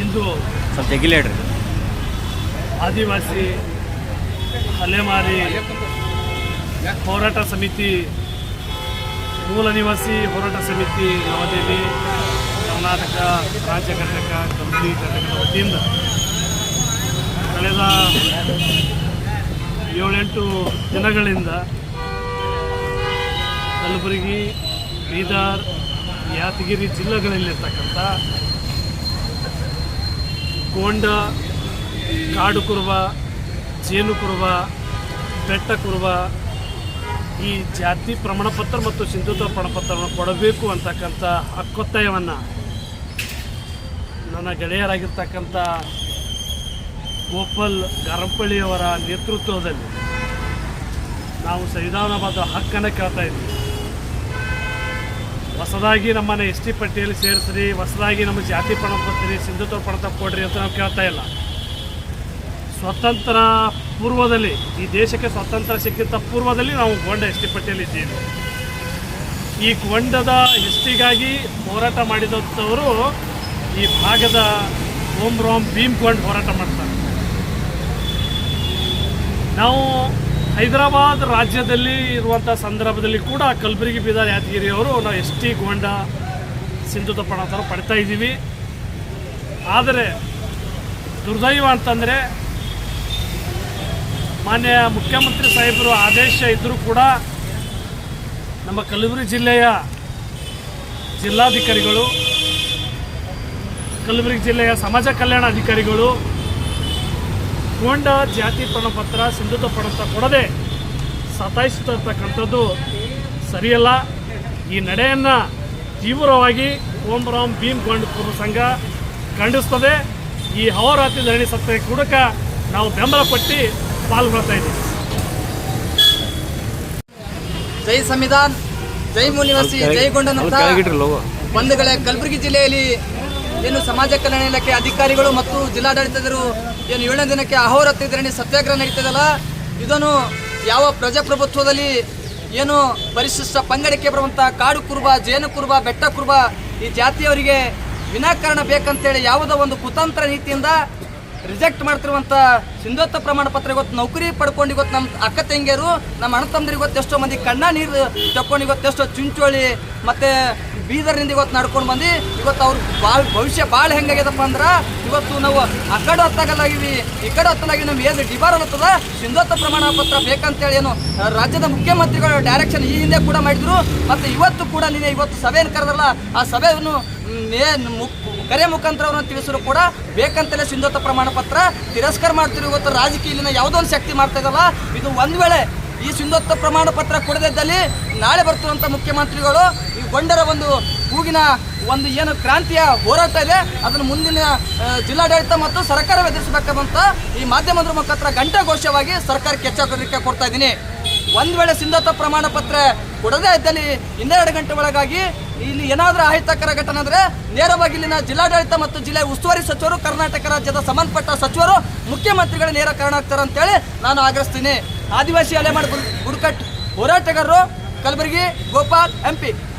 ಇಂದು ಸ್ವಲ್ಪ ಜಗ್ಗಿಲ್ಲ ಹೇಳ್ರಿ. ಆದಿವಾಸಿ ಅಲೆಮಾರಿ ಹೋರಾಟ ಸಮಿತಿ ಮೂಲ ನಿವಾಸಿ ಹೋರಾಟ ಸಮಿತಿ ನವದೆಹಲಿ ಕರ್ನಾಟಕ ರಾಜ್ಯ ಘಟಕ ಕಮಿಟಿ ಘಟಕದ ವತಿಯಿಂದ ಕಳೆದ ಏಳೆಂಟು ದಿನಗಳಿಂದ ಕಲಬುರಗಿ ಬೀದರ್ ಯಾದಗಿರಿ ಜಿಲ್ಲೆಗಳಲ್ಲಿರ್ತಕ್ಕಂಥ ಗೋಂಡ ಕಾಡು ಕುರುಬ, ಜೇನು ಕುರುಬ, ಬೆಟ್ಟ ಕುರುಬ ಈ ಜಾತಿ ಪ್ರಮಾಣಪತ್ರ ಮತ್ತು ಸಿಂಧುತ್ವ ಪ್ರಮಾಣಪತ್ರವನ್ನು ಕೊಡಬೇಕು ಅಂತಕ್ಕಂಥ ಹಕ್ಕೊತ್ತಾಯವನ್ನು ನನ್ನ ಗೆಳೆಯರಾಗಿರ್ತಕ್ಕಂಥ ಗೋಪಾಲ್ ಗರಂಪಳ್ಳಿಯವರ ನೇತೃತ್ವದಲ್ಲಿ ನಾವು ಸಂವಿಧಾನಬದ್ಧ ಹಕ್ಕನ್ನು ಕೇಳ್ತಾ ಇದ್ದೀವಿ. ಹೊಸದಾಗಿ ನಮ್ಮನ್ನು ಎಸ್ ಟಿ ಪಟ್ಟಿಯಲ್ಲಿ ಸೇರಿಸ್ರಿ, ಹೊಸದಾಗಿ ನಮ್ಮ ಜಾತಿ ಪ್ರಮಾಣಪತ್ರ ಸಿಂಧುತ್ವ ಪಣ ಕೊಡ್ರಿ ಅಂತ ನಾವು ಕೇಳ್ತಾ ಇಲ್ಲ. ಸ್ವತಂತ್ರ ಪೂರ್ವದಲ್ಲಿ, ಈ ದೇಶಕ್ಕೆ ಸ್ವತಂತ್ರ ಸಿಕ್ಕಿಂತ ಪೂರ್ವದಲ್ಲಿ ನಾವು ಗೊಂಡ ಎಸ್ ಟಿ ಪಟ್ಟಿಯಲ್ಲಿ ಇದ್ದೀವಿ. ಈ ಗೊಂಡದ ಎಸ್ಟಿಗಾಗಿ ಹೋರಾಟ ಮಾಡಿದಂಥವರು ಈ ಭಾಗದ ಓಂ ರೋಮ್ ಭೀಮ್ ಗೊಂಡ್ ಹೋರಾಟ ಮಾಡ್ತಾರೆ. ನಾವು ಹೈದರಾಬಾದ್ ರಾಜ್ಯದಲ್ಲಿ ಇರುವಂಥ ಸಂದರ್ಭದಲ್ಲಿ ಕೂಡ ಕಲಬುರಗಿ ಬೀದರ್ ಯಾದಗಿರಿ ಅವರು ನಾವು ಎಸ್ ಟಿ ಗೋಂಡ ಸಿಂಧುತ್ವ ಪ್ರಮಾಣ ಪಡಿತಾ ಇದ್ದೀವಿ. ಆದರೆ ದುರ್ದೈವ ಅಂತಂದರೆ ಮಾನ್ಯ ಮುಖ್ಯಮಂತ್ರಿ ಸಾಹೇಬರು ಆದೇಶ ಇದ್ದರೂ ಕೂಡ ನಮ್ಮ ಕಲಬುರಗಿ ಜಿಲ್ಲೆಯ ಜಿಲ್ಲಾಧಿಕಾರಿಗಳು, ಕಲಬುರಗಿ ಜಿಲ್ಲೆಯ ಸಮಾಜ ಕಲ್ಯಾಣ ಅಧಿಕಾರಿಗಳು ಗೋಂಡ ಜಾತಿ ಪ್ರಮಾಣಪತ್ರ ಸಿಂಧುತ್ವ ಪ್ರಮಾಣಪತ್ರ ಕೊಡದೆ ಸತಾಯಿಸುತ್ತಿರ್ತಕ್ಕಂಥದ್ದು ಸರಿಯಲ್ಲ. ಈ ನಡೆಯನ್ನು ತೀವ್ರವಾಗಿ ಓಂ ರಾಮ್ ಭೀಮ್ ಗೋಂಡ್ ಪೂರ್ವ ಸಂಘ ಖಂಡಿಸ್ತದೆ. ಈ ಹವರಾತ್ರಿ ಧರಣಿ ಸತ್ಯ ಕೂಡಕ ನಾವು ಬೆಂಬಲ ಪಟ್ಟಿ ಪಾಲ್ಗೊಳ್ತಾ ಇದ್ದೀವಿ. ಜೈ ಸಂವಿಧಾನ್ ಜೈ ಮುನಿವಾಸಿ ಜೈ ಗೊಂಡನಂತ ಬಂಧುಗಳೇ ಕಲಬುರಗಿ ಜಿಲ್ಲೆಯಲ್ಲಿ ಏನು ಸಮಾಜ ಕಲ್ಯಾಣ ಇಲಾಖೆ ಅಧಿಕಾರಿಗಳು ಮತ್ತು ಜಿಲ್ಲಾಡಳಿತದರು ಏನು ಏಳನೇ ದಿನಕ್ಕೆ ಅಹೋರಾತ್ರಿ ಧರಣಿ ಸತ್ಯಾಗ್ರಹ ನಡೀತದಲ್ಲ? ಇದನ್ನು ಯಾವ ಪ್ರಜಾಪ್ರಭುತ್ವದಲ್ಲಿ ಏನು ಪರಿಶಿಷ್ಟ ಪಂಗಡಕ್ಕೆ ಬರುವಂಥ ಕಾಡು ಕುರುಬ, ಜೇನು ಕುರುಬ, ಬೆಟ್ಟ ಕುರುಬ ಈ ಜಾತಿಯವರಿಗೆ ವಿನಾಕಾರಣ ಬೇಕಂತೇಳಿ ಯಾವುದೋ ಒಂದು ಕುತಂತ್ರ ನೀತಿಯಿಂದ ರಿಜೆಕ್ಟ್ ಮಾಡ್ತಿರುವಂಥ ಸಿಂಧುತ್ವ ಪ್ರಮಾಣ ಪತ್ರ ಇವತ್ತು ನೌಕರಿ ಪಡ್ಕೊಂಡು ಇವತ್ತು ನಮ್ಮ ಅಕ್ಕ ತಂಗಿಯರು, ನಮ್ಮ ಅಣ್ಣ ತಮ್ಮದಿರು ಇವತ್ತು ಎಷ್ಟೋ ಮಂದಿ ಕಣ್ಣ ನೀರು ತಕೊಂಡು ಇವತ್ತು ಎಷ್ಟೋ ಚುಂಚೋಳಿ ಮತ್ತು ಬೀದರ್ನಿಂದ ಇವತ್ತು ನಡ್ಕೊಂಡು ಬಂದು, ಇವತ್ತು ಅವ್ರ ಭಾಳ ಭವಿಷ್ಯ ಭಾಳ ಹೆಂಗಾಗ್ಯದಪ್ಪ ಅಂದ್ರೆ, ಇವತ್ತು ನಾವು ಆ ಕಡೆ ಹೊತ್ತಾಗಲಾಗಿವಿ ಈ ಕಡೆ ಹೊತ್ತಲಾಗಿ ನಮ್ಗೆ ಏನು ಡಿಬಾರ್ ಅನ್ನತ್ತದ? ಸಿಂಧುತ್ವ ಪ್ರಮಾಣ ಪತ್ರ ಬೇಕಂತೇಳಿ ಏನು ರಾಜ್ಯದ ಮುಖ್ಯಮಂತ್ರಿಗಳು ಡೈರೆಕ್ಷನ್ ಈ ಹಿಂದೆ ಕೂಡ ಮಾಡಿದ್ರು, ಮತ್ತು ಇವತ್ತು ಕೂಡ ನೀನೆ ಇವತ್ತು ಸಭೆಯನ್ನು ಕರೆದಲ್ಲ ಆ ಸಭೆಯನ್ನು ಕರೆ ಮುಖಾಂತರ ಅವ್ರನ್ನ ತಿಳಿಸಿದ್ರು ಕೂಡ ಬೇಕಂತಲೇ ಸಿಂಧುತ್ವ ಪ್ರಮಾಣ ಪತ್ರ ತಿರಸ್ಕಾರ ಮಾಡ್ತಿರೋ ಇವತ್ತು ರಾಜಕೀಯಲಿನ ಯಾವುದೋ ಒಂದು ಶಕ್ತಿ ಮಾಡ್ತಾ ಇದಲ್ಲ, ಇದು ಒಂದು ವೇಳೆ ಈ ಸಿಂಧುತ್ವ ಪ್ರಮಾಣ ಪತ್ರ ಕೊಡದಿದ್ದಲ್ಲಿ ನಾಳೆ ಬರ್ತಿರುವಂಥ ಮುಖ್ಯಮಂತ್ರಿಗಳು ಗೊಂಡರ ಒಂದು ಕೂಗಿನ ಒಂದು ಏನು ಕ್ರಾಂತಿಯ ಹೋರಾಟ ಇದೆ. ಅದನ್ನು ಮುಂದಿನ ಜಿಲ್ಲಾಡಳಿತ ಮತ್ತು ಸರ್ಕಾರ ಎದುರಿಸಬೇಕಾದಂತ ಈ ಮಾಧ್ಯಮದ ಮುಖಾಂತರ ಘಂಟಾಘೋಷವಾಗಿ ಸರ್ಕಾರಕ್ಕೆ ಎಚ್ಚರಿಕೆ ಕೊಡ್ತಾ ಇದ್ದೀನಿ. ಒಂದು ವೇಳೆ ಸಿಂಧುತ್ವ ಪ್ರಮಾಣ ಪತ್ರ ಕೊಡದೇ ಇದ್ದಲ್ಲಿ ಇನ್ನೆರಡು ಗಂಟೆ ಒಳಗಾಗಿ ಇಲ್ಲಿ ಏನಾದರೂ ಅಹಿತಕರ ಘಟನೆ ಅಂದರೆ ನೇರವಾಗಿ ಇಲ್ಲಿನ ಜಿಲ್ಲಾಡಳಿತ ಮತ್ತು ಜಿಲ್ಲೆ ಉಸ್ತುವಾರಿ ಸಚಿವರು, ಕರ್ನಾಟಕ ರಾಜ್ಯದ ಸಂಬಂಧಪಟ್ಟ ಸಚಿವರು, ಮುಖ್ಯಮಂತ್ರಿಗಳ ನೇರ ಕಾರಣ ಆಗ್ತಾರೆ ಅಂತೇಳಿ ನಾನು ಆಗ್ರಹಿಸ್ತೀನಿ. ಆದಿವಾಸಿ ಅಲೆಮಾಡ್ ಬುಡ್- ಹೋರಾಟಗಾರರು, ಕಲಬುರಗಿ, ಗೋಪಾಲ್, ಎಂ ಪಿ.